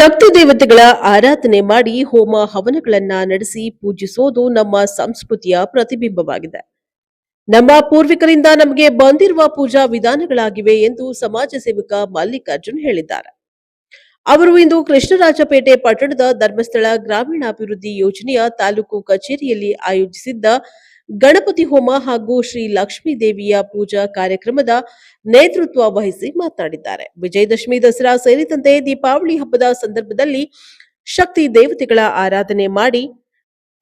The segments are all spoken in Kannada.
ಶಕ್ತಿ ದೇವತೆಗಳ ಆರಾಧನೆ ಮಾಡಿ ಹೋಮ ಹವನಗಳನ್ನ ನಡೆಸಿ ಪೂಜಿಸೋದು ನಮ್ಮ ಸಂಸ್ಕೃತಿಯ ಪ್ರತಿಬಿಂಬವಾಗಿದೆ. ನಮ್ಮ ಪೂರ್ವಿಕರಿಂದ ನಮಗೆ ಬಂದಿರುವ ಪೂಜಾ ವಿಧಾನಗಳಾಗಿವೆ ಎಂದು ಸಮಾಜ ಸೇವಕ ಮಲ್ಲಿಕಾರ್ಜುನ್ ಹೇಳಿದ್ದಾರೆ. ಅವರು ಇಂದು ಕೃಷ್ಣರಾಜಪೇಟೆ ಪಟ್ಟಣದ ಧರ್ಮಸ್ಥಳ ಗ್ರಾಮೀಣಾಭಿವೃದ್ಧಿ ಯೋಜನೆಯ ತಾಲೂಕು ಕಚೇರಿಯಲ್ಲಿ ಆಯೋಜಿಸಿದ್ದ ಗಣಪತಿ ಹೋಮ ಹಾಗೂ ಶ್ರೀ ಲಕ್ಷ್ಮೀ ದೇವಿಯ ಪೂಜಾ ಕಾರ್ಯಕ್ರಮದ ನೇತೃತ್ವ ವಹಿಸಿ ಮಾತನಾಡಿದ್ದಾರೆ. ವಿಜಯದಶಮಿ ದಸರಾ ಸೇರಿದಂತೆ ದೀಪಾವಳಿ ಹಬ್ಬದ ಸಂದರ್ಭದಲ್ಲಿ ಶಕ್ತಿ ದೇವತೆಗಳ ಆರಾಧನೆ ಮಾಡಿ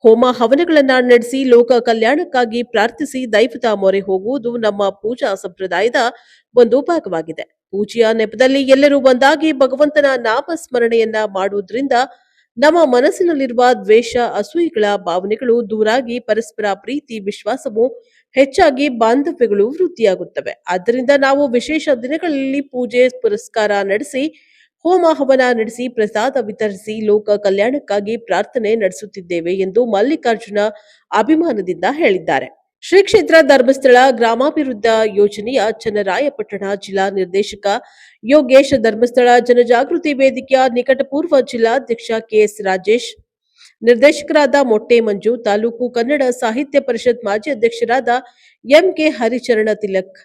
ಹೋಮ ಹವನಗಳನ್ನ ನಡೆಸಿ ಲೋಕ ಕಲ್ಯಾಣಕ್ಕಾಗಿ ಪ್ರಾರ್ಥಿಸಿ ದೈವತ ಮೊರೆ ಹೋಗುವುದು ನಮ್ಮ ಪೂಜಾ ಸಂಪ್ರದಾಯದ ಒಂದು ಭಾಗವಾಗಿದೆ. ಪೂಜೆಯ ನೆಪದಲ್ಲಿ ಎಲ್ಲರೂ ಒಂದಾಗಿ ಭಗವಂತನ ನಾಮ ಸ್ಮರಣೆಯನ್ನ ಮಾಡುವುದರಿಂದ ನಮ್ಮ ಮನಸ್ಸಿನಲ್ಲಿರುವ ದ್ವೇಷ, ಅಸೂಯೆಗಳ ಭಾವನೆಗಳು ದೂರಾಗಿ ಪರಸ್ಪರ ಪ್ರೀತಿ, ವಿಶ್ವಾಸವು ಹೆಚ್ಚಾಗಿ ಬಾಂಧವ್ಯಗಳು ವೃದ್ಧಿಯಾಗುತ್ತವೆ. ಆದ್ದರಿಂದ ನಾವು ವಿಶೇಷ ದಿನಗಳಲ್ಲಿ ಪೂಜೆ, ಪುರಸ್ಕಾರ ನಡೆಸಿ, ಹೋಮ ಹವನ ನಡೆಸಿ, ಪ್ರಸಾದ ವಿತರಿಸಿ, ಲೋಕ ಕಲ್ಯಾಣಕ್ಕಾಗಿ ಪ್ರಾರ್ಥನೆ ನಡೆಸುತ್ತಿದ್ದೇವೆ ಎಂದು ಮಲ್ಲಿಕಾರ್ಜುನ ಅಭಿಮಾನದಿಂದ ಹೇಳಿದ್ದಾರೆ. ಶ್ರೀ ಕ್ಷೇತ್ರ ಧರ್ಮಸ್ಥಳ ಗ್ರಾಮಾಭಿವೃದ್ಧ ಯೋಜನೆಯ ಚನ್ನರಾಯಪಟ್ಟಣ ಜಿಲ್ಲಾ ನಿರ್ದೇಶಕ ಯೋಗೇಶ್ ಧರ್ಮಸ್ಥಳ ಜನಜಾಗೃತಿ ವೇದಿಕೆಯ ನಿಕಟಪೂರ್ವ ಜಿಲ್ಲಾಧ್ಯಕ್ಷ ಕೆಎಸ್ ರಾಜೇಶ್, ನಿರ್ದೇಶಕರಾದ ಮೊಟ್ಟೆ ಮಂಜು, ತಾಲೂಕು ಕನ್ನಡ ಸಾಹಿತ್ಯ ಪರಿಷತ್ ಮಾಜಿ ಅಧ್ಯಕ್ಷರಾದ ಎಂಕೆ ಹರಿಚರಣ ತಿಲಕ್,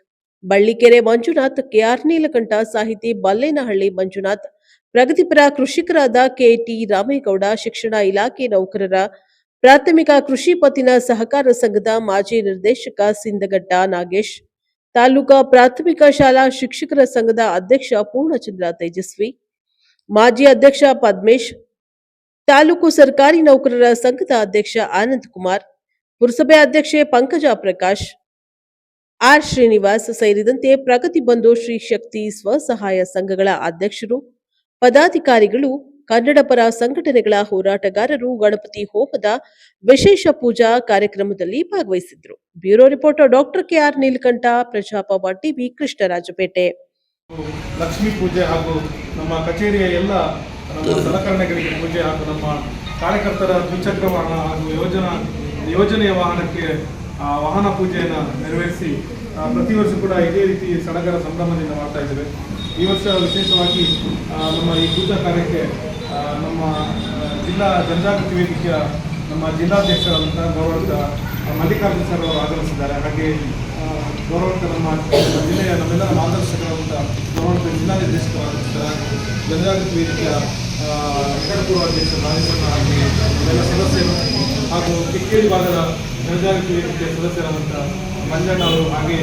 ಬಳ್ಳಿಕೆರೆ ಮಂಜುನಾಥ್, ಕೆಆರ್ ನೀಲಕಂಠ ಸಾಹಿತಿ ಬಲ್ಲೇನಹಳ್ಳಿ ಮಂಜುನಾಥ್, ಪ್ರಗತಿಪರ ಕೃಷಿಕರಾದ ಕೆಟಿ ರಾಮೇಗೌಡ, ಶಿಕ್ಷಣ ಇಲಾಖೆ ನೌಕರರ ಪ್ರಾಥಮಿಕ ಕೃಷಿ ಪತ್ತಿನ ಸಹಕಾರ ಸಂಘದ ಮಾಜಿ ನಿರ್ದೇಶಕ ಸಿಂದಗಡ್ಡ ನಾಗೇಶ್, ತಾಲೂಕಾ ಪ್ರಾಥಮಿಕ ಶಾಲಾ ಶಿಕ್ಷಕರ ಸಂಘದ ಅಧ್ಯಕ್ಷ ಪೂರ್ಣಚಂದ್ರ ತೇಜಸ್ವಿ, ಮಾಜಿ ಅಧ್ಯಕ್ಷ ಪದ್ಮೇಶ್, ತಾಲೂಕು ಸರ್ಕಾರಿ ನೌಕರರ ಸಂಘದ ಅಧ್ಯಕ್ಷ ಆನಂದ್ ಕುಮಾರ್, ಪುರಸಭೆ ಅಧ್ಯಕ್ಷೆ ಪಂಕಜ ಪ್ರಕಾಶ್, ಆರ್ ಶ್ರೀನಿವಾಸ್ ಸೇರಿದಂತೆ ಪ್ರಗತಿ ಬಂಧು ಶ್ರೀ ಶಕ್ತಿ ಸ್ವಸಹಾಯ ಸಂಘಗಳ ಅಧ್ಯಕ್ಷರು, ಪದಾಧಿಕಾರಿಗಳು ಕನ್ನಡ ಪರ ಸಂಘಟನೆಗಳ ಹೋರಾಟಗಾರರು ಗಣಪತಿ ಹೋಮದ ವಿಶೇಷ ಪೂಜಾ ಕಾರ್ಯಕ್ರಮದಲ್ಲಿ ಭಾಗವಹಿಸಿದ್ರು. Bureau reporter doctor K R Neelakantha ಪ್ರಜಾಪವ TV Krishnarajpet. Lakshmi ಪೂಜೆ ಹಾಗೂ ನಮ್ಮ ಕಚೇರಿಯ ಎಲ್ಲ ನಮ್ಮ ಸಲಕರಣೆಗಳಿಗೆ ಪೂಜೆ ಹಾಗೂ ನಮ್ಮ ಕಾರ್ಯಕರ್ತರ ದ್ವಿಚಕ್ರ ವಾಹನ ಹಾಗೂ ಯೋಜನಾ, ಯೋಜನೆಯ ವಾಹನಕ್ಕೆ ವಾಹನ ಪೂಜೆಯನ್ನು ನೆರವೇರಿಸಿ ಪ್ರತಿ ವರ್ಷ ಕೂಡ ಇದೇ ರೀತಿ ಸಡಗರ ಸಂಭ್ರಮದಿಂದ ಮಾಡ್ತಾ ಇದ್ದೇವೆ. ಈ ವರ್ಷ ವಿಶೇಷವಾಗಿ ನಮ್ಮ ಈ ಪೂಜಾ ಕಾರ್ಯಕ್ಕೆ ನಮ್ಮ ಜಿಲ್ಲಾ ಜನಜಾಗೃತಿ ವೇದಿಕೆಯ ನಮ್ಮ ಜಿಲ್ಲಾಧ್ಯಕ್ಷರಾದಂಥ ಗೌರವಂತ ಮಲ್ಲಿಕಾರ್ಜುನ ಸರ್ ಅವರು ಆಗಮಿಸಿದ್ದಾರೆ. ಹಾಗೆ ಗೌರವಂತ ನಮ್ಮ ಜಿಲ್ಲೆಯ ನಮ್ಮೆಲ್ಲರ ಮಾರ್ಗದರ್ಶಕರಾದಂಥ ಗೌರವಂತ ಜಿಲ್ಲಾ ಆಗಮಿಸಿದ್ದಾರೆ ಜನಜಾಗೃತಿ ವೇದಿಕೆಯ ಕಡಪೂರ್ವ ಅಧ್ಯಕ್ಷ ನಾಗೇಶ್ವರ ಹಾಗೆ ಎಲ್ಲ ಸದಸ್ಯರು ಹಾಗೂ ಕಿಕ್ಕೇರಿ ಭಾಗದ ಜನಜಾಗೃತಿ ವೇದಿಕೆಯ ಸದಸ್ಯರಾದಂಥ ಮಂಜಣ್ಣ ಅವರು ಹಾಗೆ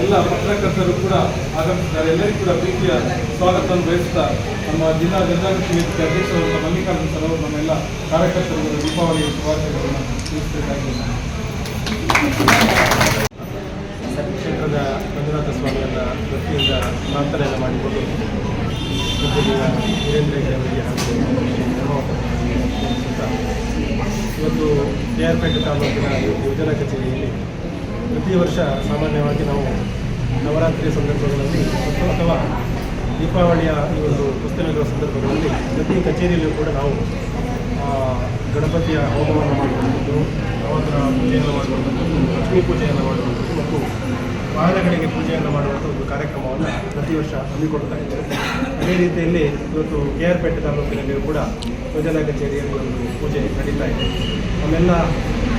ಎಲ್ಲ ಪತ್ರಕರ್ತರು ಕೂಡ ಆಗಮಿಸಿದ್ದಾರೆ. ಎಲ್ಲರಿಗೂ ಕೂಡ ಪ್ರೀತಿಯ ಸ್ವಾಗತವನ್ನು ಬಯಸುತ್ತಾ ನಮ್ಮ ಜಿಲ್ಲಾ ಜನಜಾಗೃತಿ ವೇದಿಕೆ ಅಧ್ಯಕ್ಷರಾದಂಥ ಮಲ್ಲಿಕಾರ್ಜುನ ಸರ್ ಅವರು ನಮ್ಮೆಲ್ಲ ಕಾರ್ಯಕರ್ತರಿಗೆ ದೀಪಾವಳಿ ಶುಭಾಶಯಗಳನ್ನು ತಿಳಿಸಬೇಕಾಗಿದೆ ಕ್ಷೇತ್ರದ ಮಂಜುನಾಥ ಸ್ವಾಮಿಯನ್ನ ವೃತ್ತಿಯಿಂದ ಪ್ರಾರ್ಥನೆಯನ್ನು ಮಾಡಿಕೊಂಡು ವೀರೇಂದ್ರ ಹೆಗ್ಗಡೆ ಅವರಿಗೆ ಇವತ್ತು ಕೆ ಆರ್ ಪೇಟೆ ತಾಲೂಕಿನ ಯೋಜನಾ ಕಚೇರಿಯಲ್ಲಿ ಪ್ರತಿ ವರ್ಷ ಸಾಮಾನ್ಯವಾಗಿ ನಾವು ನವರಾತ್ರಿಯ ಸಂದರ್ಭಗಳಲ್ಲಿ ಅಥವಾ ದೀಪಾವಳಿಯ ಈ ಒಂದು ಪುಸ್ತಕಗಳ ಸಂದರ್ಭಗಳಲ್ಲಿ ಪ್ರತಿ ಕಚೇರಿಯಲ್ಲೂ ಕೂಡ ನಾವು ಗಣಪತಿಯ ಹೋಮವನ್ನು ಮಾಡುವಂಥದ್ದು ಅವರ ಪೂಜೆಯನ್ನು ಮಾಡುವಂಥದ್ದು, ಲಕ್ಷ್ಮೀ ಪೂಜೆಯನ್ನು ಮಾಡುವಂಥದ್ದು ಮತ್ತು ವಾಹನಗಳಿಗೆ ಪೂಜೆಯನ್ನು ಮಾಡುವಂಥ ಒಂದು ಕಾರ್ಯಕ್ರಮವನ್ನು ಪ್ರತಿ ವರ್ಷ ಹಮ್ಮಿಕೊಳ್ತಾ ಇದ್ದೇವೆ. ಅದೇ ರೀತಿಯಲ್ಲಿ ಇವತ್ತು ಕೆ ಆರ್ ಪೇಟೆ ತಾಲೂಕಿನಲ್ಲಿಯೂ ಕೂಡ ಯೋಜನಾ ಕಚೇರಿಯಲ್ಲಿ ಒಂದು ಪೂಜೆ ನಡೀತಾ ಇದೆ. ನಮ್ಮೆಲ್ಲ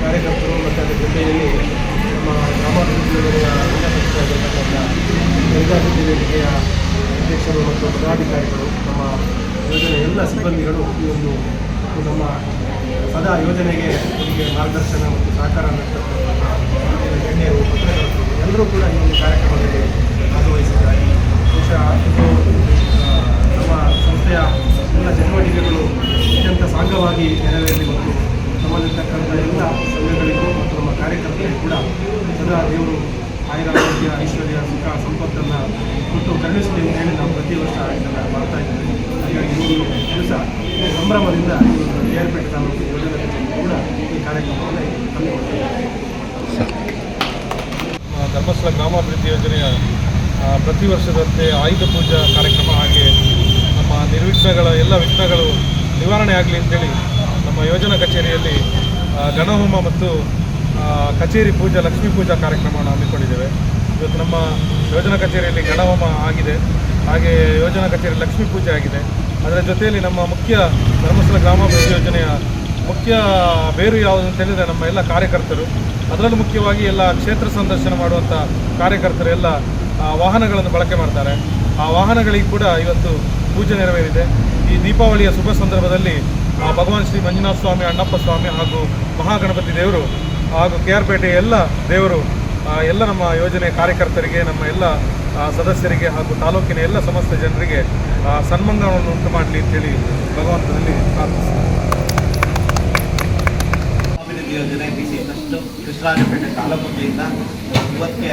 ಕಾರ್ಯಕರ್ತರು ಮತ್ತು ಅದರ ಜೊತೆಯಲ್ಲಿ ನಮ್ಮ ಗ್ರಾಮಾಭಿವೃದ್ಧಿ ಉನ್ನತಾಧಿಕಾರಿಗಳಾದಂಥ ಜನಜಾಗೃತಿ ವೇದಿಕೆಯ ಅಧ್ಯಕ್ಷರು ಮತ್ತು ಪದಾಧಿಕಾರಿಗಳು, ನಮ್ಮ ಯೋಜನೆ ಎಲ್ಲ ಸಿಬ್ಬಂದಿಗಳು ಈ ಒಂದು ನಮ್ಮ ಸದಾ ಯೋಜನೆಗೆ ನಮಗೆ ಮಾರ್ಗದರ್ಶನ ಮತ್ತು ಸಹಕಾರ ಗಣ್ಯರು ಪತ್ರಕರ್ತರು ಎಲ್ಲರೂ ಕೂಡ ಈ ಒಂದು ಕಾರ್ಯಕ್ರಮದಲ್ಲಿ ಭಾಗವಹಿಸಿದ್ದಾರೆ. ಬಹುಶಃ ಇದು ನಮ್ಮ ಸಂಸ್ಥೆಯ ಎಲ್ಲ ಚಟುವಟಿಕೆಗಳು ಅತ್ಯಂತ ಸಾಂಗವಾಗಿ ನೆರವೇರಲಿ ಮತ್ತು ನಮ್ಮಲ್ಲಿರ್ತಕ್ಕಂಥ ಎಲ್ಲ ಸಂಘಗಳಿಗೂ ಮತ್ತು ನಮ್ಮ ಕಾರ್ಯಕರ್ತರಿಗೂ ಕೂಡ ಸದಾ ದೇವರು ಆಯುರಾರೋಗ್ಯ ಐಶ್ವರ್ಯ ಸುಖ ಸಂಪತ್ತನ್ನು ಕೊಟ್ಟು ಕರುಣಿಸಲಿ ಅಂತ ಹೇಳಿ ನಾವು ಪ್ರತಿ ವರ್ಷ ಆಯೋಜನೆ ಮಾಡ್ತಾ ಇದ್ದೀವಿ. ಹಾಗಾಗಿ ಒಂದು ದಿವಸ ಸಂಭ್ರಮದಿಂದ ಏರ್ಪೇಟೆ ತಾಲೂಕು ಯೋಜನೆ ಕೂಡ ಈ ಕಾರ್ಯಕ್ರಮವನ್ನು ಆ, ಧರ್ಮಸ್ಥಳ ಗ್ರಾಮಾಭಿವೃದ್ಧಿ ಯೋಜನೆಯ ಪ್ರತಿ ವರ್ಷದಂತೆ ಆಯುಧ ಪೂಜಾ ಕಾರ್ಯಕ್ರಮ ಹಾಗೆ ನಮ್ಮ ನಿರ್ವಿಘ್ನಗಳ ಎಲ್ಲ ವಿಘ್ನಗಳು ನಿವಾರಣೆ ಆಗಲಿ ಅಂತೇಳಿ ನಮ್ಮ ಯೋಜನಾ ಕಚೇರಿಯಲ್ಲಿ ಗಣಹೋಮ ಮತ್ತು ಕಚೇರಿ ಪೂಜಾ, ಲಕ್ಷ್ಮೀ ಪೂಜಾ ಕಾರ್ಯಕ್ರಮವನ್ನು ಹಮ್ಮಿಕೊಂಡಿದ್ದೇವೆ. ಇವತ್ತು ನಮ್ಮ ಯೋಜನಾ ಕಚೇರಿಯಲ್ಲಿ ಗಣಹೋಮ ಆಗಿದೆ. ಹಾಗೆ ಯೋಜನಾ ಕಚೇರಿ ಲಕ್ಷ್ಮೀ ಪೂಜೆ ಆಗಿದೆ. ಅದರ ಜೊತೆಯಲ್ಲಿ ನಮ್ಮ ಮುಖ್ಯ ಧರ್ಮಸ್ಥಳ ಗ್ರಾಮಾಭಿವೃದ್ಧಿ ಯೋಜನೆಯ ಮುಖ್ಯ ಬೇರು ಯಾವುದು ಅಂತ ಹೇಳಿದರೆ ನಮ್ಮ ಎಲ್ಲ ಕಾರ್ಯಕರ್ತರು. ಅದರಲ್ಲೂ ಮುಖ್ಯವಾಗಿ ಎಲ್ಲ ಕ್ಷೇತ್ರ ಸಂದರ್ಶನ ಮಾಡುವಂಥ ಕಾರ್ಯಕರ್ತರು ಎಲ್ಲ ವಾಹನಗಳನ್ನು ಬಳಕೆ ಮಾಡ್ತಾರೆ. ಆ ವಾಹನಗಳಿಗೆ ಕೂಡ ಇವತ್ತು ಪೂಜೆ ನೆರವೇರಿದೆ. ಈ ದೀಪಾವಳಿಯ ಶುಭ ಸಂದರ್ಭದಲ್ಲಿ ಭಗವಾನ್ ಶ್ರೀ ಮಂಜುನಾಥ ಸ್ವಾಮಿ, ಅಣ್ಣಪ್ಪ ಸ್ವಾಮಿ ಹಾಗೂ ಮಹಾಗಣಪತಿ ದೇವರು ಹಾಗೂ ಕೆ ಆರ್ ಪೇಟೆ ಎಲ್ಲ ದೇವರು ಎಲ್ಲ ನಮ್ಮ ಯೋಜನೆ ಕಾರ್ಯಕರ್ತರಿಗೆ, ನಮ್ಮ ಎಲ್ಲ ಸದಸ್ಯರಿಗೆ ಹಾಗೂ ತಾಲೂಕಿನ ಎಲ್ಲ ಸಮಸ್ತ ಜನರಿಗೆ ಸನ್ಮಾನವನ್ನು ಉಂಟು ಮಾಡಲಿ ಅಂತೇಳಿ ಭಗವಂತನಲ್ಲಿ ಪ್ರಾರ್ಥಿಸ್ತೀನಿ ಅಭಿವೃದ್ಧಿ ಯೋಜನೆ ಬಿ ಸಿ ಟ್ರಸ್ಟ್ ಕೃಷ್ಣರಾಜಪೇಟೆ ಇವತ್ತಿಗೆ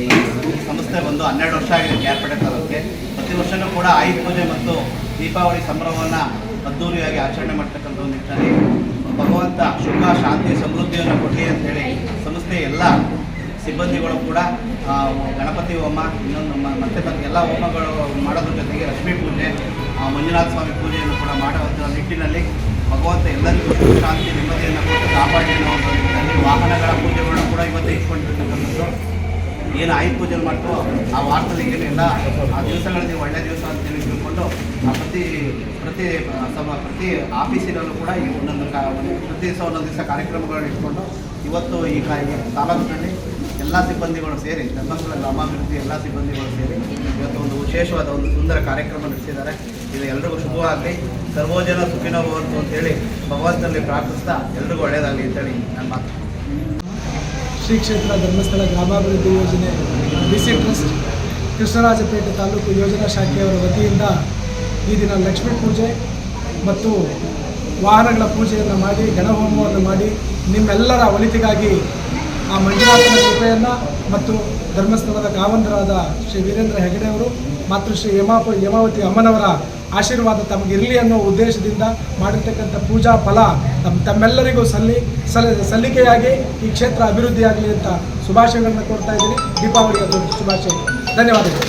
ಈ ಸಂಸ್ಥೆ ಬಂದು ಹನ್ನೆರಡು ವರ್ಷ ಆಗಿದೆ ಕ್ಯಾರ್ಪೇಟೆ ತಾಲೂಕಿಗೆ. ಪ್ರತಿ ವರ್ಷನೂ ಕೂಡ ಆಯುಧ ಪೂಜೆ ಮತ್ತು ದೀಪಾವಳಿ ಸಂಭ್ರಮವನ್ನು ಅದ್ದೂರಿಯಾಗಿ ಆಚರಣೆ ಮಾಡ್ತಕ್ಕಂಥ ಒಂದು ನಿಟ್ಟಿನಲ್ಲಿ ಭಗವಂತ ಶುಭ, ಶಾಂತಿ, ಸಮೃದ್ಧಿಯನ್ನು ಕೊಡಲಿ ಅಂತೇಳಿ ಸಂಸ್ಥೆ ಎಲ್ಲ ಸಿಬ್ಬಂದಿಗಳು ಕೂಡ ಗಣಪತಿ ಹೋಮ, ಇನ್ನೊಂದು ಮತ್ತೆ ಮತ್ತೆ ಎಲ್ಲ ಹೋಮಗಳು ಮಾಡೋದ್ರ ಜೊತೆಗೆ ಲಕ್ಷ್ಮೀ ಪೂಜೆ ಮಂಜುನಾಥ ಸ್ವಾಮಿ ಪೂಜೆಯನ್ನು ಕೂಡ ಮಾಡುವಂಥ ನಿಟ್ಟಿನಲ್ಲಿ ಭಗವಂತ ಎಲ್ಲರಿಗೂ ಶಾಂತಿ, ನೆಮ್ಮದಿಯನ್ನು ಕೊಟ್ಟು ಕಾಪಾಡಿ ಅನ್ನೋ ವಾಹನಗಳ ಪೂಜೆಗಳನ್ನು ಕೂಡ ಇವತ್ತು ಇಟ್ಕೊಂಡಿರ್ತಕ್ಕಂಥದ್ದು. ಏನು ಆಯುಧ ಪೂಜೆ ಮಾಡ್ತೋ ಆ ವಾರದಲ್ಲಿ ಏನೆಲ್ಲ. ಆ ದಿವಸಗಳಲ್ಲಿ ಒಳ್ಳೆ ದಿವಸ ಅಂತ ತಿಳ್ಕೊಂಡು, ಆ ಪ್ರತಿ ಪ್ರತಿ ಸಮ, ಪ್ರತಿ ಆಫೀಸಿನಲ್ಲೂ ಕೂಡ ಈ ಒಂದೊಂದು ಕಾ, ಪ್ರತಿ ದಿವಸ ಒಂದೊಂದು ದಿವಸ ಕಾರ್ಯಕ್ರಮಗಳನ್ನು ಇಟ್ಕೊಂಡು, ಇವತ್ತು ಈ ತಾಲೂಕಿನಲ್ಲಿ ಎಲ್ಲ ಸಿಬ್ಬಂದಿಗಳು ಸೇರಿ ಧರ್ಮಸ್ಥಳ ಗ್ರಾಮಾಭಿವೃದ್ಧಿ ಎಲ್ಲ ಸಿಬ್ಬಂದಿಗಳು ಸೇರಿ ಇವತ್ತು ಒಂದು ವಿಶೇಷವಾದ ಒಂದು ಸುಂದರ ಕಾರ್ಯಕ್ರಮ ನಡೆಸಿದ್ದಾರೆ. ಇದು ಎಲ್ರಿಗೂ ಶುಭವಾಗಲಿ. ಸರ್ವೋಜನ ಸುಖಿನೋ ಅಂತ ಅಂತೇಳಿ ಭಗವಂತನಲ್ಲಿ ಪ್ರಾರ್ಥಿಸ್ತಾ ಎಲ್ರಿಗೂ ಒಳ್ಳೆಯದಾಗಲಿ ಅಂತೇಳಿ ನನ್ನ ಮಾತು. ಶ್ರೀ ಕ್ಷೇತ್ರ ಧರ್ಮಸ್ಥಳ ಗ್ರಾಮಾಭಿವೃದ್ಧಿ ಯೋಜನೆ B C trust Krishnarajpet taluk ಯೋಜನಾ ಶಾಖೆಯವರ ವತಿಯಿಂದ ಈ ದಿನ ಲಕ್ಷ್ಮೀ ಪೂಜೆ ಮತ್ತು ವಾಹನಗಳ ಪೂಜೆಯನ್ನು ಮಾಡಿ ಗಣಹೋಮವನ್ನು ಮಾಡಿ ನಿಮ್ಮೆಲ್ಲರ ಒಳಿತಿಗಾಗಿ ಆ ಮಂಜುನಾಥನ ಕೃಪೆಯನ್ನು ಮತ್ತು ಧರ್ಮಸ್ಥಳದ ಕಾವಂದರಾದ ಶ್ರೀ ವೀರೇಂದ್ರ ಹೆಗಡೆಯವರು ಮತ್ತು ಶ್ರೀ ಯಮಾಪ ಯಮಾವತಿ ಅಮ್ಮನವರ ಆಶೀರ್ವಾದ ತಮಗಿರಲಿ ಅನ್ನೋ ಉದ್ದೇಶದಿಂದ ಮಾಡಿರ್ತಕ್ಕಂಥ ಪೂಜಾ ಫಲ ತಮ್ಮ ತಮ್ಮೆಲ್ಲರಿಗೂ ಸಲ್ಲಿ, ಸಲ್, ಸಲ್ಲಿಕೆಯಾಗಿ ಈ ಕ್ಷೇತ್ರ ಅಭಿವೃದ್ಧಿಯಾಗಲಿ ಅಂತ ಶುಭಾಶಯಗಳನ್ನು ಕೊಡ್ತಾ ಇದ್ದೀನಿ. ದೀಪಾವಳಿಯ ಶುಭಾಶಯ ಧನ್ಯವಾದಗಳು.